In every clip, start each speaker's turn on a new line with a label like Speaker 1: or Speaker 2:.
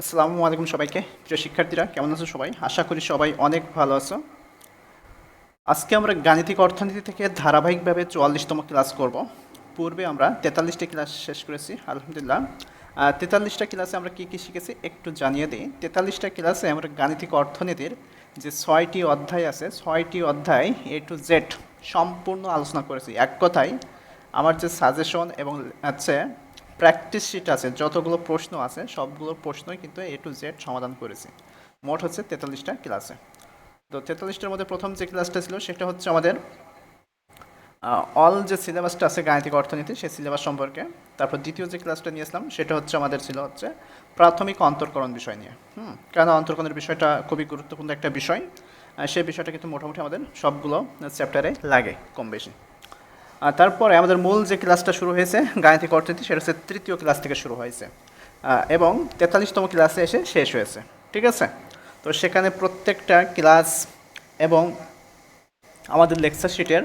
Speaker 1: আসসালামু আলাইকুম সবাইকে। প্রিয় শিক্ষার্থীরা, কেমন আছো সবাই? আশা করি সবাই অনেক ভালো আছো। আজকে আমরা গাণিতিক অর্থনীতি থেকে ধারাবাহিকভাবে চুয়াল্লিশতম ক্লাস করব। পূর্বে আমরা তেতাল্লিশটি ক্লাস শেষ করেছি, আলহামদুলিল্লাহ। তেতাল্লিশটা ক্লাসে আমরা কী কী শিখেছি একটু জানিয়ে দিই। তেতাল্লিশটা ক্লাসে আমরা গাণিতিক অর্থনীতির যে ছয়টি অধ্যায় আছে, ছয়টি অধ্যায় এ টু জেড সম্পূর্ণ আলোচনা করেছি। এক কথায়, আমার যে সাজেশন এবং আছে প্র্যাকটিস শিট আছে, যতগুলো প্রশ্ন আছে, সবগুলো প্রশ্নই কিন্তু এ টু জেড সমাধান করেছি। মোট হচ্ছে তেতাল্লিশটা ক্লাসে তো তেতাল্লিশটার মধ্যে প্রথম যে ক্লাসটা ছিল, সেটা হচ্ছে আমাদের অল যে সিলেবাসটা আছে গাণিতিক অর্থনীতি, সেই সিলেবাস সম্পর্কে। তারপর দ্বিতীয় যে ক্লাসটা নিয়েছিলাম সেটা হচ্ছে আমাদের ছিল হচ্ছে প্রাথমিক অন্তর্করণ বিষয় নিয়ে। হুম কেন অন্তর্করণের বিষয়টা খুবই গুরুত্বপূর্ণ একটা বিষয়। সেই বিষয়টা কিন্তু মোটামুটি আমাদের সবগুলো চ্যাপ্টারে লাগে কম বেশি। তারপরে আমাদের মূল যে ক্লাসটা শুরু হয়েছে, গাণিতিক অর্থনীতি, সেটা হচ্ছে তৃতীয় ক্লাস থেকে শুরু হয়েছে। এবং তেতাল্লিশতম ক্লাসে এসে শেষ হয়েছে। ঠিক আছে? তো সেখানে প্রত্যেকটা ক্লাস এবং আমাদের লেকচার শিটের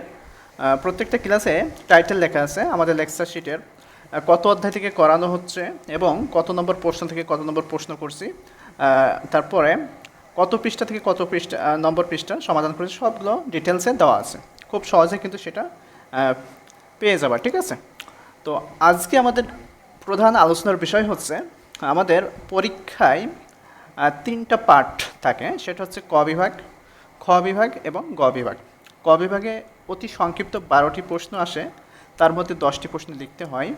Speaker 1: প্রত্যেকটা ক্লাসে টাইটেল লেখা আছে। আমাদের লেকচার শিটের কত অধ্যায় থেকে করানো হচ্ছে এবং কত নম্বর প্রশ্ন থেকে কত নম্বর প্রশ্ন করছি তারপরে কত পৃষ্ঠা থেকে কত পৃষ্ঠা নম্বর পৃষ্ঠা সমাধান করেছি, সবগুলো ডিটেলসে দেওয়া আছে। খুব সহজে কিন্তু সেটা পেয়ে যাবা, ঠিক আছে? তো আজকে আমাদের প্রধান আলোচনার বিষয় হচ্ছে, আমাদের পরীক্ষায় তিনটা পার্ট থাকে। সেটা হচ্ছে ক বিভাগ, খ বিভাগ এবং গ বিভাগ। ক বিভাগে অতি সংক্ষিপ্ত বারোটি প্রশ্ন আসে, তার মধ্যে দশটি প্রশ্ন লিখতে হয়।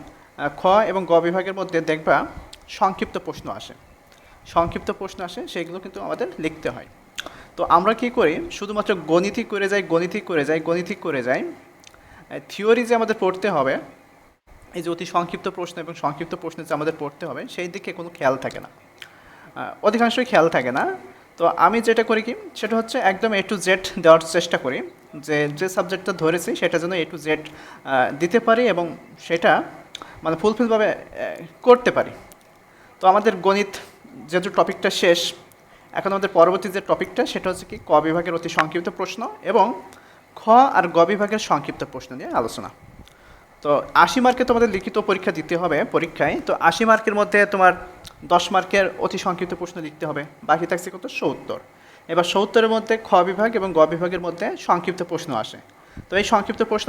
Speaker 1: খ এবং গ বিভাগের মধ্যে দেখবা সংক্ষিপ্ত প্রশ্ন আসে। সংক্ষিপ্ত প্রশ্ন আসে, সেগুলো কিন্তু আমাদের লিখতে হয়। তো আমরা কি করি? শুধুমাত্র গণিতই করে যাই, গণিতই করে যাই, গণিতই করে যাই। থিওরি যে আমাদের পড়তে হবে, এই যে অতি সংক্ষিপ্ত প্রশ্ন এবং সংক্ষিপ্ত প্রশ্ন যে আমাদের পড়তে হবে, সেই দিকে কোনো খেয়াল থাকে না। অধিকাংশই খেয়াল থাকে না। তো আমি যেটা করি কি, সেটা হচ্ছে একদম এ টু জেড দেওয়ার চেষ্টা করি, যে যে সাবজেক্টটা ধরেছি সেটা যেন এ টু জেড দিতে পারি এবং সেটা মানে ফুলফিলভাবে করতে পারি। তো আমাদের গণিত যেহেতু টপিকটা শেষ, এখন আমাদের পরবর্তী যে টপিকটা, সেটা হচ্ছে কি, ক বিভাগের অতি সংক্ষিপ্ত প্রশ্ন এবং খ আর গ বিভাগের সংক্ষিপ্ত প্রশ্ন নিয়ে আলোচনা। তো আশি মার্কে তোমাদের লিখিত পরীক্ষা দিতে হবে পরীক্ষায়। তো আশি মার্কের মধ্যে তোমার দশ মার্কের অতি সংক্ষিপ্ত প্রশ্ন লিখতে হবে। বাকি থাকছে কত? সত্তর। এবার সত্তরের মধ্যে খ বিভাগ এবং গ বিভাগের মধ্যে সংক্ষিপ্ত প্রশ্ন আসে। তো এই সংক্ষিপ্ত প্রশ্ন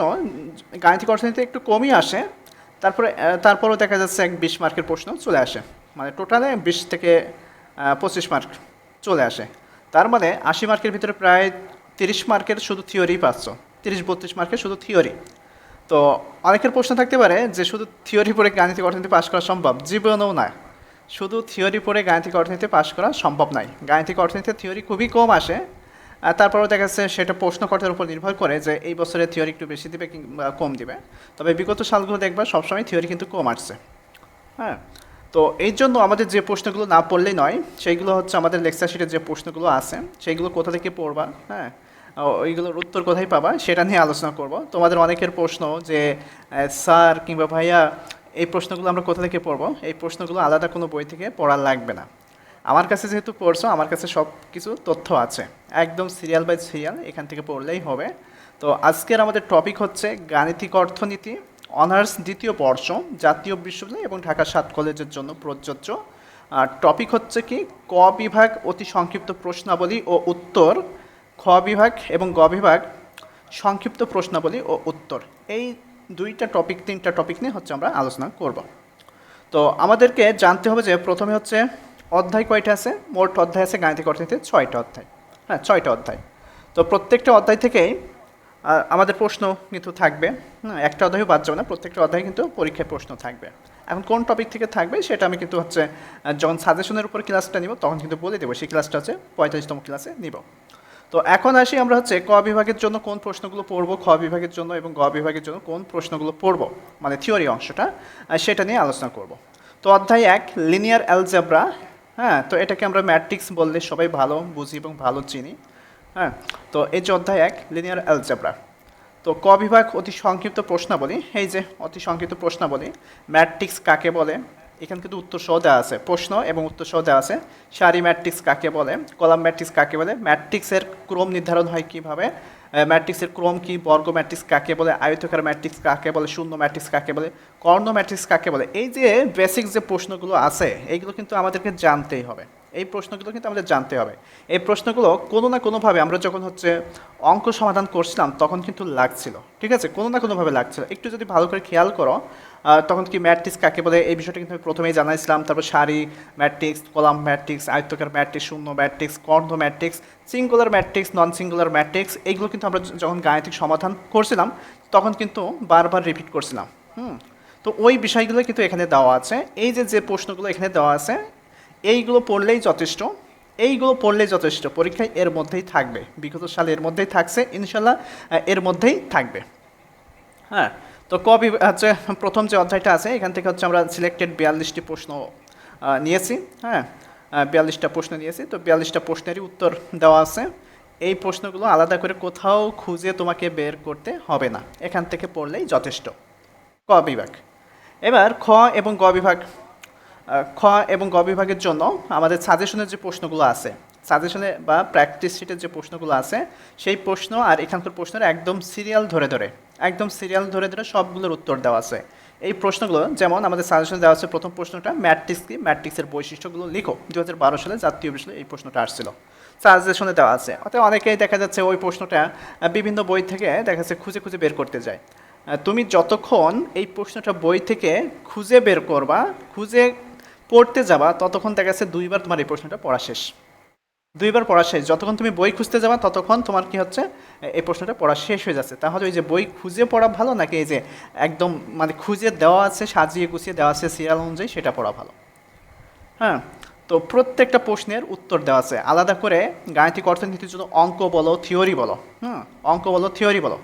Speaker 1: গাণিতিক অর্থনীতিতে একটু কমই আসে। তারপরে তারপরেও দেখা যাচ্ছে এক বিশ মার্কের প্রশ্ন চলে আসে। মানে টোটালে বিশ থেকে পঁচিশ মার্ক চলে আসে। তার মানে আশি মার্কের ভিতরে প্রায় তিরিশ মার্কের শুধু থিওরি পাচ্ছ। তিরিশ, বত্রিশ মার্কের শুধু থিওরি। তো অনেকের প্রশ্ন থাকতে পারে যে শুধু থিওরি পড়ে গাণিতিক অর্থনীতি পাশ করা সম্ভব? জীবনেও না শুধু থিওরি পড়ে গাণিতিক অর্থনীতি পাশ করা সম্ভব নয়। গাণিতিক অর্থনীতিতে থিওরি খুবই কম আসে। তারপরেও দেখা যাচ্ছে সেটা প্রশ্নকর্তার উপর নির্ভর করে যে এই বছরে থিওরি একটু বেশি দিবে কিংবা কম দিবে। তবে বিগত সালগুলো দেখবা সবসময় থিওরি কিন্তু কম আসছে। হ্যাঁ? তো এই জন্য আমাদের যে প্রশ্নগুলো না পড়লেই নয়, সেইগুলো হচ্ছে আমাদের লেকচার শিটের যে প্রশ্নগুলো আছে, সেইগুলো কোথা থেকে পড়বা? হ্যাঁ? ওইগুলোর উত্তর কোথায় পাবা সেটা নিয়ে আলোচনা করব। তোমাদের অনেকের প্রশ্ন যে স্যার কিংবা ভাইয়া, এই প্রশ্নগুলো আমরা কোথা থেকে পড়ব? এই প্রশ্নগুলো আলাদা কোনো বই থেকে পড়া লাগবে না। আমার কাছে যেহেতু পড়ছো, আমার কাছে সব কিছু তথ্য আছে। একদম সিরিয়াল বাই সিরিয়াল এখান থেকে পড়লেই হবে। তো আজকের আমাদের টপিক হচ্ছে গাণিতিক অর্থনীতি, অনার্স দ্বিতীয় বর্ষ, জাতীয় বিশ্ববিদ্যালয় এবং ঢাকা সাত কলেজের জন্য প্রযোজ্য। আর টপিক হচ্ছে কি, ক বিভাগ অতি সংক্ষিপ্ত প্রশ্নাবলী ও উত্তর বিভাগ এবং গ বিভাগ সংক্ষিপ্ত প্রশ্নাবলী ও উত্তর। এই দুইটা টপিক তিনটা টপিক নিয়ে হচ্ছে আমরা আলোচনা করব। তো আমাদেরকে জানতে হবে যে প্রথমে হচ্ছে অধ্যায় কয়টা আছে? মোট অধ্যায় আছে গাণিতিক অর্থনীতিতে ছয়টা অধ্যায়। হ্যাঁ ছয়টা অধ্যায়। তো প্রত্যেকটা অধ্যায় থেকেই আমাদের প্রশ্ন কিন্তু থাকবে। হ্যাঁ একটা অধ্যায়ও বাদ যাবে না, প্রত্যেকটা অধ্যায় কিন্তু পরীক্ষায় প্রশ্ন থাকবে। এখন কোন টপিক থেকে থাকবে সেটা আমি কিন্তু হচ্ছে যখন সাজেশনের উপর ক্লাসটা নিব, তখন কিন্তু বলে দেবো। সেই ক্লাসটা হচ্ছে পঁয়তাল্লিশতম ক্লাসে নিব। তো এখন আসি আমরা হচ্ছে ক বিভাগের জন্য কোন প্রশ্নগুলো পড়ব, খ বিভাগের জন্য এবং গ বিভাগের জন্য কোন প্রশ্নগুলো পড়ব মানে থিওরি অংশটা সেটা নিয়ে আলোচনা করব। তো অধ্যায় এক, লিনিয়ার অ্যালজেব্রা হ্যাঁ তো এটাকে আমরা ম্যাট্রিক্স বললে সবাই ভালো বুঝি এবং ভালো চিনি হ্যাঁ তো এই যে অধ্যায় এক, লিনিয়ার অ্যালজেব্রা। তো ক বিভাগ অতি সংক্ষিপ্ত প্রশ্নাবলী, এই যে অতি সংক্ষিপ্ত প্রশ্নাবলী, ম্যাট্রিক্স কাকে বলে এখানে কিন্তু উত্তর সহ দেওয়া আছে। প্রশ্ন এবং উত্তর সহ দেওয়া আছে, সারি ম্যাট্রিক্স কাকে বলে, কলাম ম্যাট্রিক্স কাকে বলে, ম্যাট্রিক্সের ক্রম নির্ধারণ হয় কীভাবে ম্যাট্রিক্সের ক্রম কি, বর্গ ম্যাট্রিক্স কাকে বলে, আয়তকার ম্যাট্রিক্স কাকে বলে, শূন্য ম্যাট্রিক্স কাকে বলে, কর্ণ ম্যাট্রিক্স কাকে বলে, এই যে বেসিক যে প্রশ্নগুলো আছে, এইগুলো কিন্তু আমাদেরকে জানতেই হবে। এই প্রশ্নগুলো কিন্তু আমাদের জানতে হবে। এই প্রশ্নগুলো কোনো না কোনোভাবে আমরা যখন হচ্ছে অঙ্ক সমাধান করছিলাম, তখন কিন্তু লাগছিল। ঠিক আছে? কোনো না কোনোভাবে লাগছিল। একটু যদি ভালো করে খেয়াল করো তখন কি ম্যাট্রিক্স কাকে বলে? এই বিষয়টা কিন্তু আমি প্রথমেই জানাইছিলাম। তারপর সারি, ম্যাট্রিক্স, কলাম ম্যাট্রিক্স আয়ত্তকার ম্যাট্রিক্স, শূন্য ম্যাট্রিক্স, কর্ণ matrix, singular matrix non singular matrix, এইগুলো কিন্তু আমরা যখন গাণিতিক সমাধান করছিলাম, তখন কিন্তু বারবার রিপিট করছিলাম। হুম? তো ওই বিষয়গুলো কিন্তু এখানে দেওয়া আছে। এই যে যে প্রশ্নগুলো এখানে দেওয়া আছে এইগুলো পড়লেই যথেষ্ট, এইগুলো পড়লেই যথেষ্ট। পরীক্ষায় এর মধ্যেই থাকবে, বিগত সালে এর মধ্যেই থাকছে, ইনশাল্লাহ এর মধ্যেই থাকবে। হ্যাঁ তো কবি হচ্ছে প্রথম যে অধ্যায়টা আছে, এখান থেকে হচ্ছে আমরা সিলেক্টেড বিয়াল্লিশটি প্রশ্ন নিয়েছি। হ্যাঁ বিয়াল্লিশটা প্রশ্ন নিয়েছি, তো বিয়াল্লিশটা প্রশ্নেরই উত্তর দেওয়া আছে। এই প্রশ্নগুলো আলাদা করে কোথাও খুঁজে তোমাকে বের করতে হবে না, এখান থেকে পড়লেই যথেষ্ট। ক বিভাগ। এবার খ এবং গ বিভাগ খ এবং গ বিভাগের জন্য আমাদের সাজেশনের যে প্রশ্নগুলো আছে সাজেশনে বা প্র্যাকটিস শিটের যে প্রশ্নগুলো আছে, সেই প্রশ্ন আর এখানকার প্রশ্নের একদম সিরিয়াল ধরে ধরে, একদম সিরিয়াল ধরে ধরে সবগুলোর উত্তর দেওয়া আছে। এই প্রশ্নগুলো যেমন আমাদের সাজেশন দেওয়া আছে প্রথম প্রশ্নটা ম্যাট্রিক্স কি? ম্যাট্রিক্সের বৈশিষ্ট্যগুলো লিখো। দু হাজার বারো সালে জাতীয় বিষয়ে এই প্রশ্নটা আসছিল। সাজেশনে দেওয়া আছে। অর্থাৎ অনেকেই দেখা যাচ্ছে ওই প্রশ্নটা বিভিন্ন বই থেকে দেখা যাচ্ছে খুঁজে খুঁজে বের করতে যায়। তুমি যতক্ষণ এই প্রশ্নটা বই থেকে খুঁজে বের করবা, খুঁজে পড়তে যাবা, ততক্ষণ দেখা যাচ্ছে দুইবার তোমার এই প্রশ্নটা পড়া শেষ। দুইবার পড়া শেষ। যতক্ষণ তুমি বই খুঁজতে যাবা, ততক্ষণ তোমার কি হচ্ছে এই প্রশ্নটা পড়া শেষ হয়ে যাচ্ছে। তাহলে ওই যে বই খুঁজে পড়া ভালো, নাকি এই যে একদম মানে খুঁজে দেওয়া আছে, সাজিয়ে গুছিয়ে দেওয়া আছে সিরিয়াল অনুযায়ী সেটা পড়া ভালো? হ্যাঁ তো প্রত্যেকটা প্রশ্নের উত্তর দেওয়া আছে। আলাদা করে গাণিতিক অর্থনীতির জন্য অঙ্ক বলো থিওরি বলো, হুম, অঙ্ক বলো থিওরি বলো।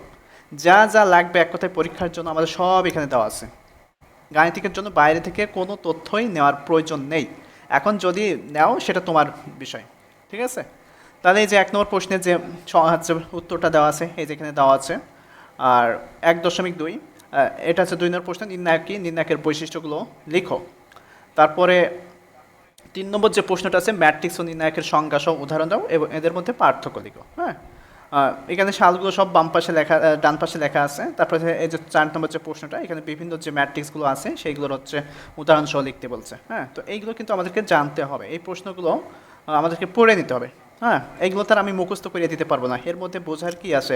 Speaker 1: যা যা লাগবে এক কথায় পরীক্ষার জন্য আমাদের সব এখানে দেওয়া আছে। গাণিতিকের জন্য বাইরে থেকে কোনো তথ্যই নেওয়ার প্রয়োজন নেই। এখন যদি নেও, সেটা তোমার বিষয়। ঠিক আছে? তাহলে এই যে এক নম্বর প্রশ্নের যে হচ্ছে উত্তরটা দেওয়া আছে, এই যেখানে দেওয়া আছে, আর এক দশমিক দুই এটা হচ্ছে দুই নম্বর প্রশ্ন নির্ণায়ক কি? নির্ণায়কের বৈশিষ্ট্যগুলো লিখো। তারপরে তিন নম্বর যে প্রশ্নটা আছে, ম্যাট্রিক্স ও নির্ণায়কের সংজ্ঞা সহ উদাহরণ দাও, এবং এদের মধ্যে পার্থক্য লিখো হ্যাঁ? এখানে সালগুলো সব বাম পাশে লেখা ডান পাশে লেখা আছে। তারপরে এই যে চার নম্বর যে প্রশ্নটা, এখানে বিভিন্ন যে ম্যাট্রিক্সগুলো আছে, সেইগুলোর হচ্ছে উদাহরণ সহ লিখতে বলছে। হ্যাঁ তো এইগুলো কিন্তু আমাদেরকে জানতে হবে। এই প্রশ্নগুলো আমাদেরকে পড়ে নিতে হবে। হ্যাঁ এইগুলো তার আমি মুখস্থ করিয়ে দিতে পারব না। এর মধ্যে বোঝার কি আছে?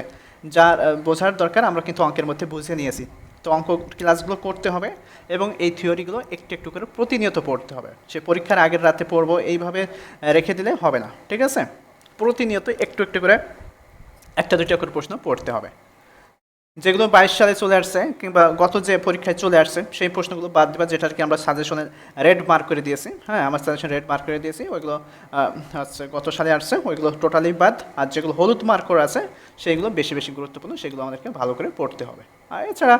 Speaker 1: যার বোঝার দরকার আমরা কিন্তু অঙ্কের মধ্যে বুঝে নিয়েছি। তো অঙ্ক ক্লাসগুলো করতে হবে এবং এই থিওরিগুলো একটু একটু করে প্রতিনিয়ত পড়তে হবে। সে পরীক্ষার আগের রাতে পড়ব, এইভাবে রেখে দিলে হবে না। ঠিক আছে? প্রতিনিয়ত একটু একটু করে একটা দুইটা করে প্রশ্ন পড়তে হবে। যেগুলো বাইশ সালে চলে আসছে কিংবা গত যে পরীক্ষায় চলে আসছে, সেই প্রশ্নগুলো বাদ দেবা, যেটা আর কি আমরা সাজেশনে রেড মার্ক করে দিয়েছি। হ্যাঁ আমার সাজেশন রেড মার্ক করে দিয়েছি। ওইগুলো হচ্ছে গত সালে আসছে, ওইগুলো টোটালি বাদ। আর যেগুলো হলুদ মার্ক করে আছে, সেইগুলো বেশি বেশি গুরুত্বপূর্ণ, সেগুলো আমাদেরকে ভালো করে পড়তে হবে। আর এছাড়া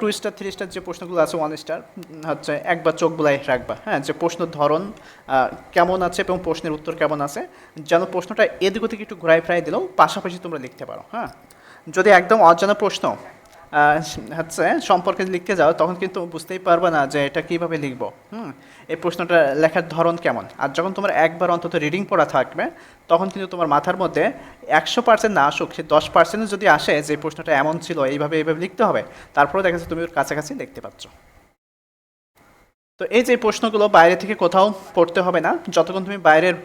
Speaker 1: টু স্টার থ্রি স্টার যে প্রশ্নগুলো আছে ওয়ান স্টার হচ্ছে একবার চোখ বুলাই রাখবা। হ্যাঁ যে প্রশ্নের ধরন কেমন আছে এবং প্রশ্নের উত্তর কেমন আছে, যেন প্রশ্নটা এদিক ওদিকে একটু ঘুরাই ফিরাই দিলেও পাশাপাশি তোমরা লিখতে পারো। হ্যাঁ যদি একদম অজানা প্রশ্ন হচ্ছে সম্পর্কে লিখতে যাও, তখন কিন্তু বুঝতেই পারবে না যে এটা কীভাবে লিখব। হুম? এই প্রশ্নটা লেখার ধরন কেমন? আর যখন তোমার একবার অন্তত রিডিং পড়া থাকবে, তখন কিন্তু তোমার মাথার মধ্যে একশো পার্সেন্ট না আসুক সে দশ পার্সেন্ট যদি আসে যে প্রশ্নটা এমন ছিল, এইভাবে এইভাবে লিখতে হবে, তারপরেও দেখা যাচ্ছে তুমি ওর কাছাকাছি দেখতে পারছ। তো এই যে প্রশ্নগুলো বাইরে থেকে কোথাও পড়তে হবে না, যতক্ষণ তুমি বাইরের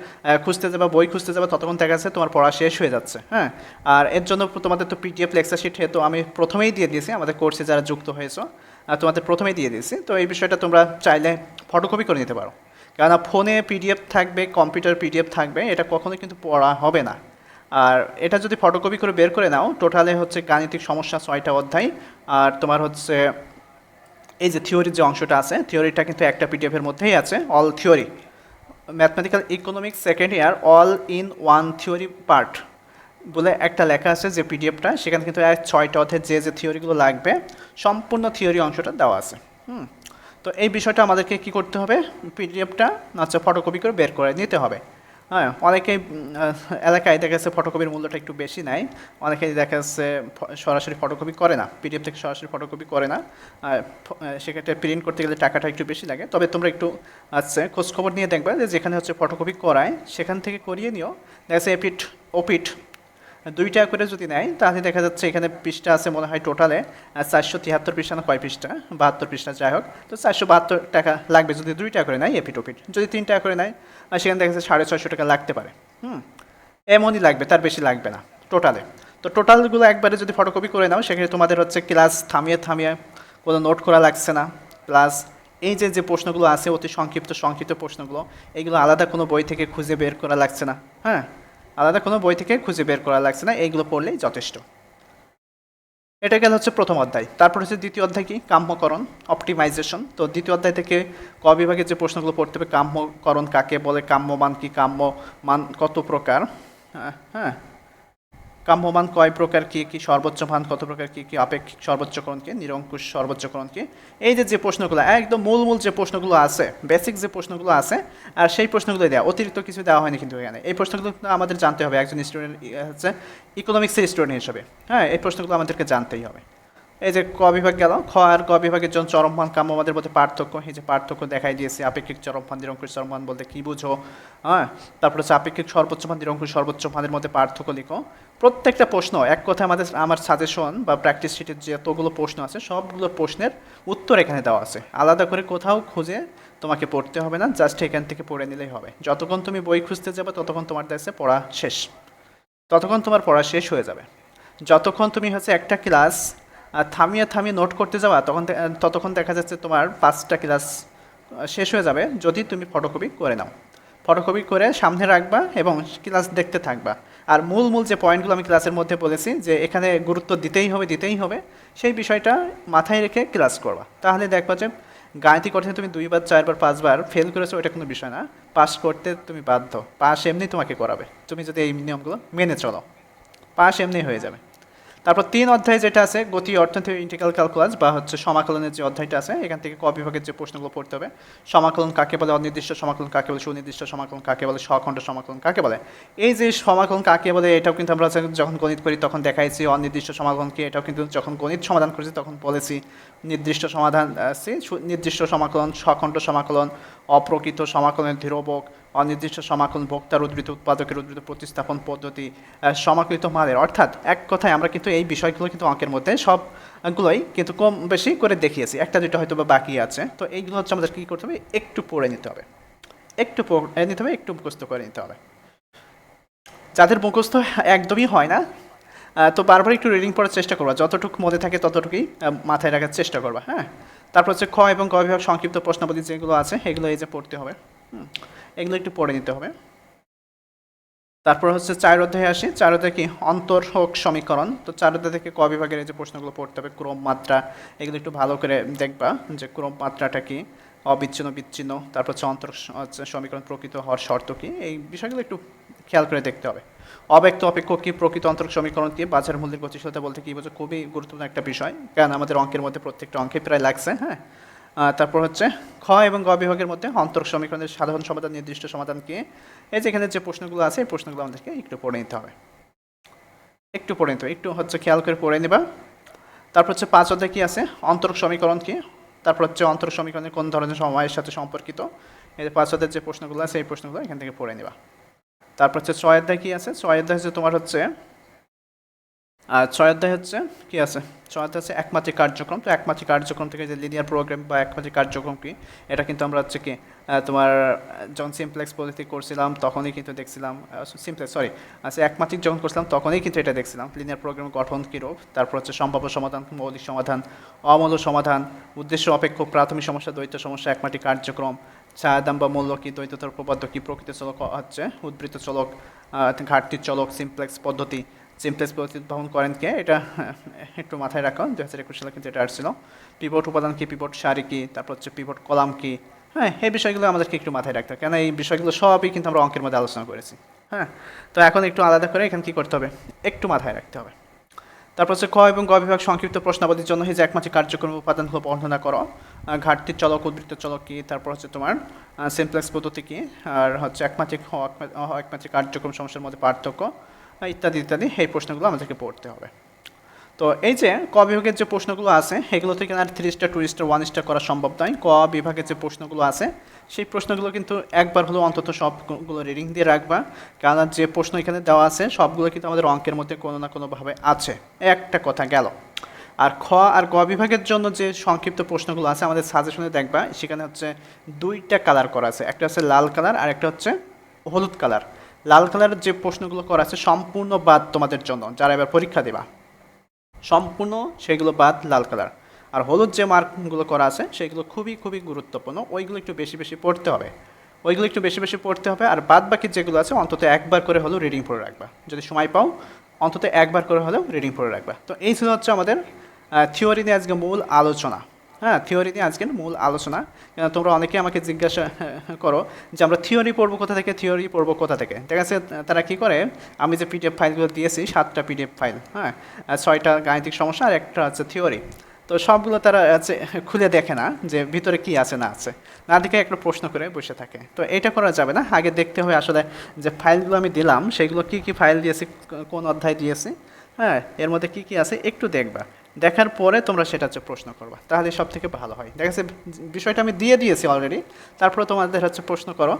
Speaker 1: খুঁজতে যাবা, বই খুঁজতে যাবা, ততক্ষণ দেখা যাচ্ছে তোমার পড়া শেষ হয়ে যাচ্ছে হ্যাঁ? আর এর জন্য তোমাদের তো পিডিএফ লেকচার শিট আমি প্রথমেই দিয়ে দিয়েছি, আমাদের কোর্সে যারা যুক্ত হয়েছো আর তোমাদের প্রথমেই দিয়ে দিয়েছি, তো এই বিষয়টা তোমরা চাইলে ফটোকপি করে নিতে পারো। কেননা ফোনে পিডিএফ থাকবে কম্পিউটার পিডিএফ থাকবে, এটা কখনোই কিন্তু পড়া হবে না। আর এটা যদি ফটোকপি করে বের করে নাও টোটালে হচ্ছে গাণিতিক সমস্যা ছয়টা অধ্যায়, আর তোমার হচ্ছে এই যে থিওরির যে অংশটা আছে, থিওরিটা কিন্তু একটা পিডিএফের মধ্যেই আছে all theory mathematical economics second year all in one theory part বলে একটা লেখা আছে যে পিডিএফটা সেখানে কিন্তু এক ছয়টা অধ্যায় যে যে থিওরিগুলো লাগবে, সম্পূর্ণ থিওরি অংশটা দেওয়া আছে। হুম। তো এই বিষয়টা আমাদেরকে কি করতে হবে? পিডিএফটা আচ্ছা ফটোকপি করে বের করে নিতে হবে। হ্যাঁ অনেকেই এলাকায় দেখা যাচ্ছে ফটোকপির মূল্যটা একটু বেশি নাই। অনেকেই দেখা যাচ্ছে সরাসরি ফটোকপি করে না পিডিএফ থেকে সরাসরি ফটোকপি করে না। সেক্ষেত্রে প্রিন্ট করতে গেলে টাকাটা একটু বেশি লাগে। তবে তোমরা একটু আচ্ছা খোঁজখবর নিয়ে দেখবে যে যেখানে হচ্ছে ফটোকপি করায়, সেখান থেকে করিয়ে নিও। দেখা যাচ্ছে এপিট ওপিট দুই টাকা করে যদি নেয়, তাহলে দেখা যাচ্ছে এখানে পৃষ্ঠা আছে মনে হয় টোটালে চারশো তিয়াত্তর পৃষ্ঠা না, কয় পৃষ্ঠা? বাহাত্তর পৃষ্ঠা, যাই হোক। তো চারশো বাহাত্তর টাকা লাগবে যদি দুই টাকা করে নেয় এপিটোপিট যদি তিন টাকা করে নেয়, আর সেখানে দেখা যাচ্ছে সাড়ে ছয়শো টাকা লাগতে পারে। হুম? এমনই লাগবে, তার বেশি লাগবে না টোটালে তো টোটালগুলো একবারে যদি ফটোকপি করে নাও, সেখানে তোমাদের হচ্ছে ক্লাস থামিয়ে থামিয়ে কোনো নোট করা লাগছে না। প্লাস এই যে যে প্রশ্নগুলো আছে, অতি সংক্ষিপ্ত সংক্ষিপ্ত প্রশ্নগুলো এইগুলো আলাদা কোনো বই থেকে খুঁজে বের করা লাগছে না। হ্যাঁ? আলাদা কোনো বই থেকে খুঁজে বের করা লাগছে না এইগুলো পড়লেই যথেষ্ট। এটা গেল হচ্ছে প্রথম অধ্যায়। তারপর হচ্ছে দ্বিতীয় অধ্যায় কি? কাম্যকরণ অপটিমাইজেশন। তো দ্বিতীয় অধ্যায় থেকে ক বিভাগের যে প্রশ্নগুলো পড়তে হবে কাম্যকরণ কাকে বলে কাম্যমান কি কাম্যমান কত প্রকার? হ্যাঁ, হ্যাঁ। কাম্যমান কয় প্রকার কি কি সর্বোচ্চ মান কত প্রকার কি কি আপেক্ষিক সর্বোচ্চকরণ কি নিরঙ্কুশ সর্বোচ্চকরণ কি এই যে যে প্রশ্নগুলো, একদম মূল মূল যে প্রশ্নগুলো আছে বেসিক যে প্রশ্নগুলো আছে, আর সেই প্রশ্নগুলো দেওয়া অতিরিক্ত কিছু দেওয়া হয়নি কিন্তু এখানে। এই প্রশ্নগুলো আমাদের জানতে হবে, একজন স্টুডেন্ট হচ্ছে ইকোনমিক্সের স্টুডেন্ট হিসেবে। হ্যাঁ এই প্রশ্নগুলো আমাদেরকে জানতেই হবে। এই যে ক বিভাগ গেল, খ আর গ বিভাগের জন্য চরমমান কাম্য আমাদের মধ্যে পার্থক্য, এই যে পার্থক্য দেখাই দিয়েছে, আপেক্ষিক চরমমান নিরঙ্কুশ চরমমান বলতে কী বুঝো? হ্যাঁ তারপর হচ্ছে আপেক্ষিক সর্বোচ্চ মান নিরঙ্কুশ সর্বোচ্চ মানের মধ্যে পার্থক্য লিখো। প্রত্যেকটা প্রশ্ন, এক কথা আমাদের, আমার সাজেশন বা প্র্যাকটিস শিটের যতগুলো প্রশ্ন আছে, সবগুলো প্রশ্নের উত্তর এখানে দেওয়া আছে। আলাদা করে কোথাও খুঁজে তোমাকে পড়তে হবে না জাস্ট এখান থেকে পড়ে নিলেই হবে। যতক্ষণ তুমি বই খুঁজতে যাবে, ততক্ষণ তোমার কাছে পড়া শেষ। ততক্ষণ তোমার পড়া শেষ হয়ে যাবে। যতক্ষণ তুমি হচ্ছে একটা ক্লাস থামিয়ে থামিয়ে নোট করতে যাওয়া, তখন ততক্ষণ দেখা যাচ্ছে তোমার পাঁচটা ক্লাস শেষ হয়ে যাবে যদি তুমি ফটোকপি করে নাও। ফটোকপি করে সামনে রাখবা এবং ক্লাস দেখতে থাকবা। আর মূল মূল যে পয়েন্টগুলো আমি ক্লাসের মধ্যে বলেছি, যে এখানে গুরুত্ব দিতেই হবে দিতেই হবে, সেই বিষয়টা মাথায় রেখে ক্লাস করবা। তাহলে দেখবা যে গাণিতিক অর্থে তুমি দুইবার, চারবার, পাঁচবার ফেল করেছ, ওটা কোনো বিষয় না। পাস করতে তুমি বাধ্য। পাস এমনি তোমাকে করাবে। তুমি যদি এই নিয়মগুলো মেনে চলো। পাস এমনি হয়ে যাবে। তারপর তিন অধ্যায় যেটা আছে, গতি, অর্থনীতি ইন্টিগ্রাল ক্যালকুলাস বা হচ্ছে সমাকলনের যে অধ্যায়টা আছে, এখান থেকে ক বিভাগের যে প্রশ্নগুলো পড়তে হবে। সমাকলন কাকে বলে, অনির্দিষ্ট সমাকলন কাকে বলে, সুনির্দিষ্ট সমাকলন কাকে বলে, স্বখণ্ড সমাকলন কাকে বলে? এই যে সমাকলন কাকে বলে, এটাও কিন্তু আমরা যখন গণিত করি, তখন দেখাইছি অনির্দিষ্ট সমাকলন কি এটাও কিন্তু যখন গণিত সমাধান করেছি, তখন বলেছি নির্দিষ্ট সমাধান আছে। নির্দিষ্ট সমাকলন, স্বখণ্ড সমাকলন, অপ্রকৃত সমাকলনের ধ্রুবক অনির্দিষ্ট সমাকলন ভোক্তার উদ্বৃত্ত, উৎপাদকের উদ্বৃত্ত, প্রতিস্থাপন পদ্ধতি সমাকলিত মানের অর্থাৎ এক কথায় আমরা কিন্তু এই বিষয়গুলো কিন্তু অঙ্কের মধ্যে সবগুলোই কিন্তু কম বেশি করে দেখিয়েছি। একটা দুটো হয়তো বা বাকি আছে। তো এইগুলো হচ্ছে আমাদের কী করতে হবে? একটু পড়ে নিতে হবে। একটু পড়ে নিতে হবে, একটু মুখস্থ করে নিতে হবে। যাদের মুখস্থ একদমই হয় না তো বারবার একটু রিডিং পড়ার চেষ্টা করবা। যতটুকু মনে থাকে ততটুকুই মাথায় রাখার চেষ্টা করবা হ্যাঁ? তারপর হচ্ছে খ এবং গ বিভাগ সংক্ষিপ্ত প্রশ্নাবলী যেগুলো আছে, এগুলো এই যে পড়তে হবে। এগুলো একটু পড়ে নিতে হবে। তারপর হচ্ছে চার অধ্যায়ে আসি। চার অধ্যায় কি? অন্তর হোক সমীকরণ। তো চার অধ্যায় থেকে ক বিভাগের এই যে প্রশ্নগুলো পড়তে হবে, ক্রম, মাত্রা, এগুলো একটু ভালো করে দেখবা যে ক্রম, মাত্রাটা কি? অবিচ্ছিন্ন, বিচ্ছিন্ন, তারপর হচ্ছে অন্তর সমীকরণ, প্রকৃত হওয়ার শর্ত কি? এই বিষয়গুলো একটু খেয়াল করে দেখতে হবে। অব্যক্ত, অপেক্ষ, কি, প্রকৃত, অন্তর, সমীকরণ কি? বাজার মূল্যের গতিশীলতা বলতে কি বলছে খুবই গুরুত্বপূর্ণ একটা বিষয়। কারণ আমাদের অঙ্কের মধ্যে প্রত্যেকটা অঙ্কে প্রায় লাগছে হ্যাঁ? তারপর হচ্ছে খ এবং গ বিভাগের মধ্যে অন্তর সমীকরণের সাধারণ সমাধান, নির্দিষ্ট সমাধান কি? এই যে এখানে যে প্রশ্নগুলো আছে, এই প্রশ্নগুলো আমাদেরকে একটু পড়ে নিতে হবে। একটু পড়ে নিতে হবে, একটু হচ্ছে খেয়াল করে পড়ে নেবা। তারপর হচ্ছে পাঁচ অধ্যায় কী আছে? অন্তর সমীকরণ কি? তারপর হচ্ছে অন্তর সমীকরণের কোন ধরনের সময়ের সাথে সম্পর্কিত? যে পাঁচ অধ্যায়ের যে প্রশ্নগুলো আছে, এই প্রশ্নগুলো এখান থেকে পড়ে নেবা। তারপর হচ্ছে ছয় অধ্যায় কি আছে? ছয় অধ্যায় হচ্ছে তোমার হচ্ছে আর ছয় অধ্যায় হচ্ছে, কি আছে? ছয় অধ্যায় হচ্ছে একমাত্রিক কার্যক্রম। তো একমাত্রিক কার্যক্রম থেকে যে লিনিয়ার প্রোগ্রাম বা একমাত্রিক কার্যক্রম কি, এটা কিন্তু আমরা হচ্ছে কি তোমার যখন সিমপ্লেক্স পদ্ধতি করছিলাম, তখনই কিন্তু দেখছিলাম সিমপ্লেক্স সরি আচ্ছা একমাত্রিক যখন করছিলাম, তখনই কিন্তু এটা দেখছিলাম। লিনিয়ার প্রোগ্রাম গঠন কীরূপ? তারপর হচ্ছে সম্ভাব্য সমাধান, মৌলিক সমাধান, অমূল্য সমাধান, উদ্দেশ্য অপেক্ষ প্রাথমিক সমস্যা, দ্বৈত সমস্যা, একমাত্রিক কার্যক্রম ছায়া দাম বা মূল্য কি, দ্বৈততার উপপাদ্য কি, প্রকৃত চলক, হচ্ছে উদ্বৃত্ত চলক ঘাটতির চলক সিমপ্লেক্স পদ্ধতি সিমপ্লেক্স পদ্ধতি উদ্ভাবন করেন কে? এটা একটু মাথায় রাখো দু হাজার একুশ সালে কিন্তু এটা আসছিল। পিভট উপাদান কি পিভট সারি কি, তারপর হচ্ছে পিভট কলাম কি? হ্যাঁ এই বিষয়গুলো আমাদেরকে একটু মাথায় রাখতে হবে। কেন এই বিষয়গুলো সবই কিন্তু আমরা অঙ্কের মধ্যে আলোচনা করেছি। হ্যাঁ তো এখন একটু আলাদা করে এখানে কী করতে হবে? একটু মাথায় রাখতে হবে। তারপর হচ্ছে ক এবং গ বিভাগ সংক্ষিপ্ত প্রশ্নাবলীর জন্য যে একমাত্র কার্যক্রম উপাদানগুলো বর্ণনা করো। ঘাটতির চলক, উদ্বৃত্ত চলক কি, তারপর হচ্ছে তোমার সিমপ্লেক্স পদ্ধতি কি, আর হচ্ছে একমাত্রিক একমাত্রিক কার্যক্রম সমস্যার মধ্যে পার্থক্য। ইত্যাদি ইত্যাদি, এই প্রশ্নগুলো আমাদেরকে পড়তে হবে। তো এই যে ক বিভাগের যে প্রশ্নগুলো আছে, এগুলো থেকে আর three star two star one star করা সম্ভব নয়। ক বিভাগের যে প্রশ্নগুলো আছে, সেই প্রশ্নগুলো কিন্তু একবার হলেও অন্তত সবগুলো রিডিং দিয়ে রাখবা। কারণ যে প্রশ্ন এখানে দেওয়া আছে, সবগুলো কিন্তু আমাদের অঙ্কের মধ্যে কোনো না কোনোভাবে আছে। একটা কথা গেল। আর খ আর গ বিভাগের জন্য যে সংক্ষিপ্ত প্রশ্নগুলো আছে, আমাদের সাজেশনে দেখবা, সেখানে হচ্ছে দুইটা কালার করা আছে। একটা হচ্ছে লাল কালার আর একটা হচ্ছে হলুদ কালার লাল কালারের যে প্রশ্নগুলো করা আছে, সম্পূর্ণ বাদ তোমাদের জন্য। যারা এবার পরীক্ষা দেবা, সম্পূর্ণ সেগুলো বাদ লাল কালার। আর হলুদ যে মার্কগুলো করা আছে, সেগুলো খুবই খুবই গুরুত্বপূর্ণ। ওইগুলো একটু বেশি বেশি পড়তে হবে। ওইগুলো একটু বেশি বেশি পড়তে হবে। আর বাদ বাকি যেগুলো আছে, অন্তত একবার করে হলেও রিডিং পড়ে রাখবা। যদি সময় পাও, অন্তত একবার করে হলেও রিডিং পড়ে রাখবা। তো এই ছিল হচ্ছে আমাদের থিওরি নিয়ে আজকে মূল আলোচনা। হ্যাঁ থিওরি নিয়ে আজকের মূল আলোচনা। তোমরা অনেকে আমাকে জিজ্ঞাসা করো যে আমরা থিওরি পড়ব কোথা থেকে থিওরি পড়ব কোথা থেকে। দেখা যাচ্ছে তারা কী করে, আমি যে পিডিএফ ফাইলগুলো দিয়েছি, সাতটা পিডিএফ ফাইল হ্যাঁ ছয়টা গাণিতিক সমস্যা আর একটা হচ্ছে থিওরি তো সবগুলো তারা হচ্ছে খুলে দেখে না যে ভিতরে কি আছে, না আছে। না দেখে একটা প্রশ্ন করে বসে থাকে। তো এটা করা যাবে না। আগে দেখতে হবে আসলে যে ফাইলগুলো আমি দিলাম, সেগুলো কি কি ফাইল দিয়েছি কোন অধ্যায় দিয়েছি হ্যাঁ এর মধ্যে কি কি আছে, একটু দেখবা। দেখার পরে তোমরা সেটা হচ্ছে প্রশ্ন করবা। তাহলে সব থেকে ভালো হয়। দেখা যাচ্ছে বিষয়টা আমি দিয়ে দিয়েছি অলরেডি তারপরে তোমাদের হচ্ছে প্রশ্ন করো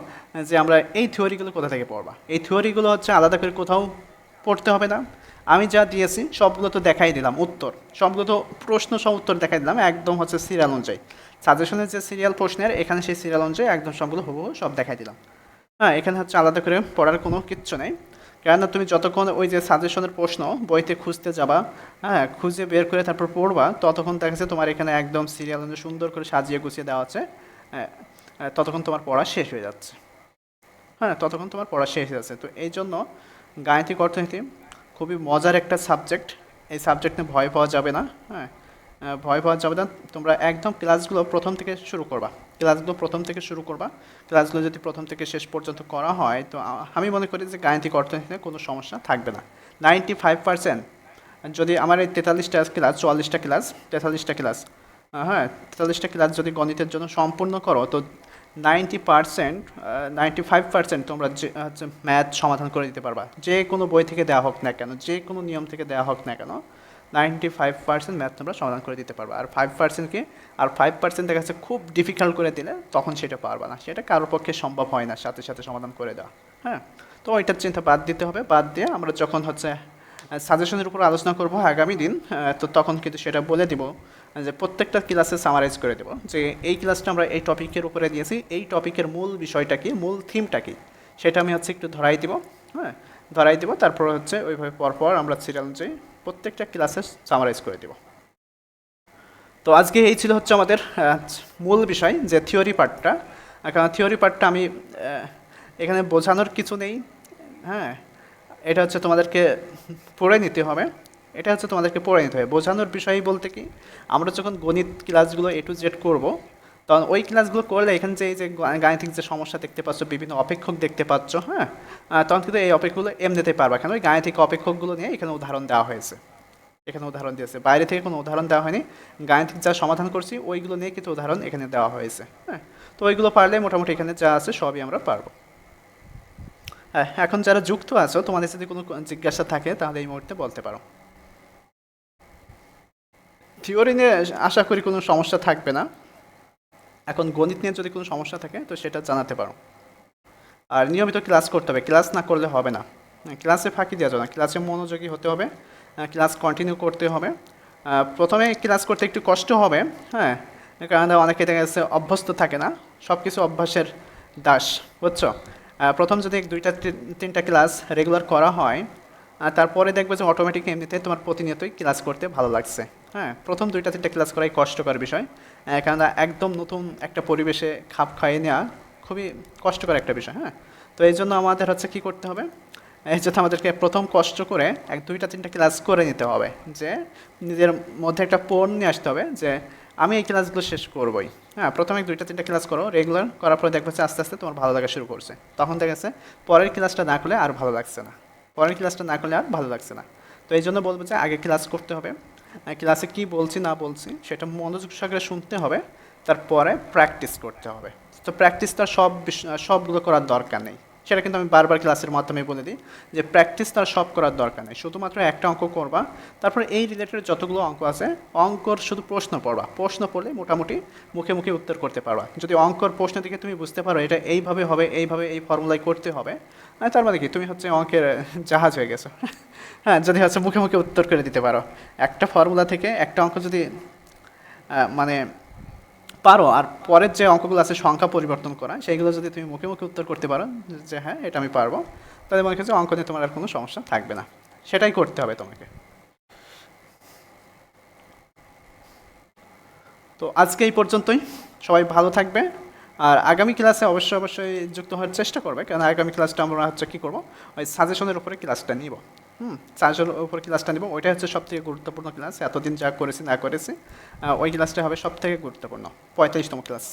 Speaker 1: যে আমরা এই থিওরিগুলো কোথা থেকে পড়বা? এই থিওরিগুলো হচ্ছে আলাদা করে কোথাও পড়তে হবে না। আমি যা দিয়েছি সবগুলো তো দেখাই দিলাম, উত্তর। সবগুলো তো প্রশ্ন সব উত্তর দেখাই দিলাম, একদম হচ্ছে সিরিয়াল অনুযায়ী। সাজেশনের যে সিরিয়াল প্রশ্নের, এখানে সেই সিরিয়াল অনুযায়ী একদম সবগুলো হুবহু সব দেখাই দিলাম। হ্যাঁ এখানে হচ্ছে আলাদা করে পড়ার কোনো কিচ্ছু নেই। কেননা তুমি যতক্ষণ ওই যে সাজেশনের প্রশ্ন বইতে খুঁজতে যাবা হ্যাঁ খুঁজে বের করে তারপর পড়বা ততক্ষণ দেখা যাচ্ছে তোমার এখানে একদম সিরিয়াল সুন্দর করে সাজিয়ে গুছিয়ে দেওয়া আছে হ্যাঁ, হ্যাঁ, ততক্ষণ তোমার পড়া শেষ হয়ে যাচ্ছে। হ্যাঁ ততক্ষণ তোমার পড়া শেষ হয়ে যাচ্ছে। তো এই জন্য গাণিতিক অর্থনীতি খুবই মজার একটা সাবজেক্ট এই সাবজেক্ট নিয়ে ভয় পাওয়া যাবে না হ্যাঁ ভয় পাওয়া যাবে না তোমরা একদম ক্লাসগুলো প্রথম থেকে শুরু করবা। ক্লাসগুলো প্রথম থেকে শুরু করবা। ক্লাসগুলো যদি প্রথম থেকে শেষ পর্যন্ত করা হয়, তো আমি মনে করি যে গাণিতিক অর্থনীতিতে কোনো সমস্যা থাকবে না। নাইনটি ফাইভ পার্সেন্ট যদি আমার এই তেতাল্লিশটা ক্লাস, চুয়াল্লিশটা ক্লাস, তেতাল্লিশটা ক্লাস হ্যাঁ তেতাল্লিশটা ক্লাস যদি গণিতের জন্য সম্পূর্ণ করো, তো ninety percent ninety five percent তোমরা যে ম্যাথ সমাধান করে দিতে পারবা। যে কোনো বই থেকে দেওয়া হোক না কেন, যে কোনো নিয়ম থেকে দেওয়া হোক না কেন নাইনটি ফাইভ পার্সেন্ট ম্যাথ তোমরা সমাধান করে দিতে পারবে। আর ফাইভ পার্সেন্টকে আর ফাইভ পার্সেন্ট দেখা যাচ্ছে খুব ডিফিকাল্ট করে দিলে তখন সেটা পারবে না। সেটা কারোর পক্ষে সম্ভব হয় না, সাথে সাথে সমাধান করে দেওয়া। হ্যাঁ? তো ওইটার চিন্তা বাদ দিতে হবে। বাদ দিয়ে আমরা যখন হচ্ছে সাজেশনের উপর আলোচনা করব আগামী দিন তো তখন কিন্তু সেটা বলে দিব, যে প্রত্যেকটা ক্লাসে সামারাইজ করে দেব যে এই ক্লাসটা আমরা এই টপিকের উপরে দিয়েছি, এই টপিকের মূল বিষয়টা কি, মূল থিমটা কি? সেটা আমি হচ্ছে একটু ধরাই দিব হ্যাঁ? ধরাই দিব, তারপর হচ্ছে ওইভাবে পরপর আমরা সিরিয়াল অনুযায়ী প্রত্যেকটা ক্লাসে সামারাইজ করে দেব। তো আজকে এই ছিল হচ্ছে আমাদের মূল বিষয় যে থিওরি পার্টটা কারণ থিওরি পার্টটা আমি এখানে বোঝানোর কিছু নেই। হ্যাঁ এটা হচ্ছে তোমাদেরকে পড়ে নিতে হবে। এটা হচ্ছে তোমাদেরকে পড়ে নিতে হবে। বোঝানোর বিষয় বলতে কি, আমরা যখন গণিত ক্লাসগুলো এ টু জেড করব তখন ওই ক্লাসগুলো করলে এখানে যে যে গাণিতিক যে সমস্যা দেখতে পাচ্ছ, বিভিন্ন অপেক্ষক দেখতে পাচ্ছ হ্যাঁ? তখন কিন্তু এই অপেক্ষকগুলো এমনিতে পারবা। কেন ওই গাণিতিক অপেক্ষকগুলো নিয়ে এখানে উদাহরণ দেওয়া হয়েছে। এখানে উদাহরণ দিয়েছে। বাইরে থেকে কোনো উদাহরণ দেওয়া হয়নি। গাণিতিক যা সমাধান করছি, ওইগুলো নিয়ে কিন্তু উদাহরণ এখানে দেওয়া হয়েছে হ্যাঁ? তো ওইগুলো পারলে মোটামুটি এখানে যা আছে সবই আমরা পারব। হ্যাঁ এখন যারা যুক্ত আছো, তোমাদের যদি কোনো জিজ্ঞাসা থাকে, তাহলে এই মুহূর্তে বলতে পারো। থিওরি নিয়ে আশা করি কোনো সমস্যা থাকবে না। এখন গণিত নিয়ে যদি কোনো সমস্যা থাকে, তো সেটা জানাতে পারো। আর নিয়মিত ক্লাস করতে হবে, ক্লাস না করলে হবে না। ক্লাসে ফাঁকি দেওয়া যাবে না, ক্লাসে মনোযোগী হতে হবে ক্লাস কন্টিনিউ করতে হবে। প্রথমে ক্লাস করতে একটু কষ্ট হবে হ্যাঁ কারণ অনেকে দেখা যাচ্ছে অভ্যস্ত থাকে না সব কিছু অভ্যাসের দাস, বুঝছ? প্রথম যদি দুইটা, তিন- তিনটা ক্লাস রেগুলার করা হয় তারপরে দেখবে যে অটোমেটিক এমনিতে তোমার প্রতিনিয়তই ক্লাস করতে ভালো লাগছে। হ্যাঁ প্রথম দুইটা, তিনটা ক্লাস করাই কষ্টকর বিষয়। কেননা একদম নতুন একটা পরিবেশে খাপ খাইয়ে নেওয়া খুবই কষ্টকর একটা বিষয় হ্যাঁ? তো এই জন্য আমাদের হচ্ছে কী করতে হবে? এই জন্য আমাদেরকে প্রথম কষ্ট করে এক, দুইটা, তিনটা ক্লাস করে নিতে হবে, যে নিজের মধ্যে একটা পণ নিয়ে আসতে হবে যে আমি এই ক্লাসগুলো শেষ করবই হ্যাঁ? প্রথমে দুইটা, তিনটা ক্লাস করো রেগুলার করার পরে দেখবে আস্তে আস্তে তোমার ভালো লাগা শুরু করছে। তখন দেখা যাচ্ছে পরের ক্লাসটা না করলে আর ভালো লাগছে না। পরের ক্লাসটা না করলে আর ভালো লাগছে না। তো এই জন্য বলব যে আগে ক্লাস করতে হবে। ক্লাসে কি বলছি, না বলছি, সেটা মনোযোগ সহকারে শুনতে হবে, তারপরে প্র্যাকটিস করতে হবে। তো প্র্যাকটিসটা সব সবগুলো করার দরকার নেই। সেটা কিন্তু আমি বারবার ক্লাসের মাধ্যমে বলে দিই যে প্র্যাকটিস তার সব করার দরকার নেই। শুধুমাত্র একটা অঙ্ক করবা, তারপরে এই রিলেটেড যতগুলো অঙ্ক আছে, অঙ্কর শুধু প্রশ্ন পড়বা। প্রশ্ন পড়লে মোটামুটি মুখে মুখে উত্তর করতে পারবা। যদি অঙ্কর প্রশ্ন থেকে তুমি বুঝতে পারো এটা এইভাবে হবে, এইভাবে এই ফর্মুলায় করতে হবে তার মানে কি? তুমি হচ্ছে অঙ্কের জাহাজ হয়ে গেছো। হ্যাঁ যদি হচ্ছে মুখে মুখে উত্তর করে দিতে পারো। একটা ফর্মুলা থেকে একটা অঙ্ক যদি মানে পারো, আর পরের যে অঙ্কগুলো আছে সংখ্যা পরিবর্তন করা, সেইগুলো যদি তুমি মুখে মুখে উত্তর করতে পারো, যে হ্যাঁ এটা আমি পারব, তাহলে মনে হচ্ছে অঙ্ক নিয়ে তোমার আর কোনো সমস্যা থাকবে না। সেটাই করতে হবে তোমাকে। তো আজকে এই পর্যন্তই। সবাই ভালো থাকবে। আর আগামী ক্লাসে অবশ্যই অবশ্যই যুক্ত হওয়ার চেষ্টা করবে কারণ আগামী ক্লাসটা আমরা হচ্ছে কী করব? ওই সাজেশনের উপরে ক্লাসটা নিব। হুম চার্জের ওপর ক্লাসটা নিব। ওইটাই হচ্ছে সবথেকে গুরুত্বপূর্ণ ক্লাস এতদিন যা করেছি, না করেছি ওই ক্লাসটা হবে সব থেকে গুরুত্বপূর্ণ। পঁয়তাল্লিশতম ক্লাস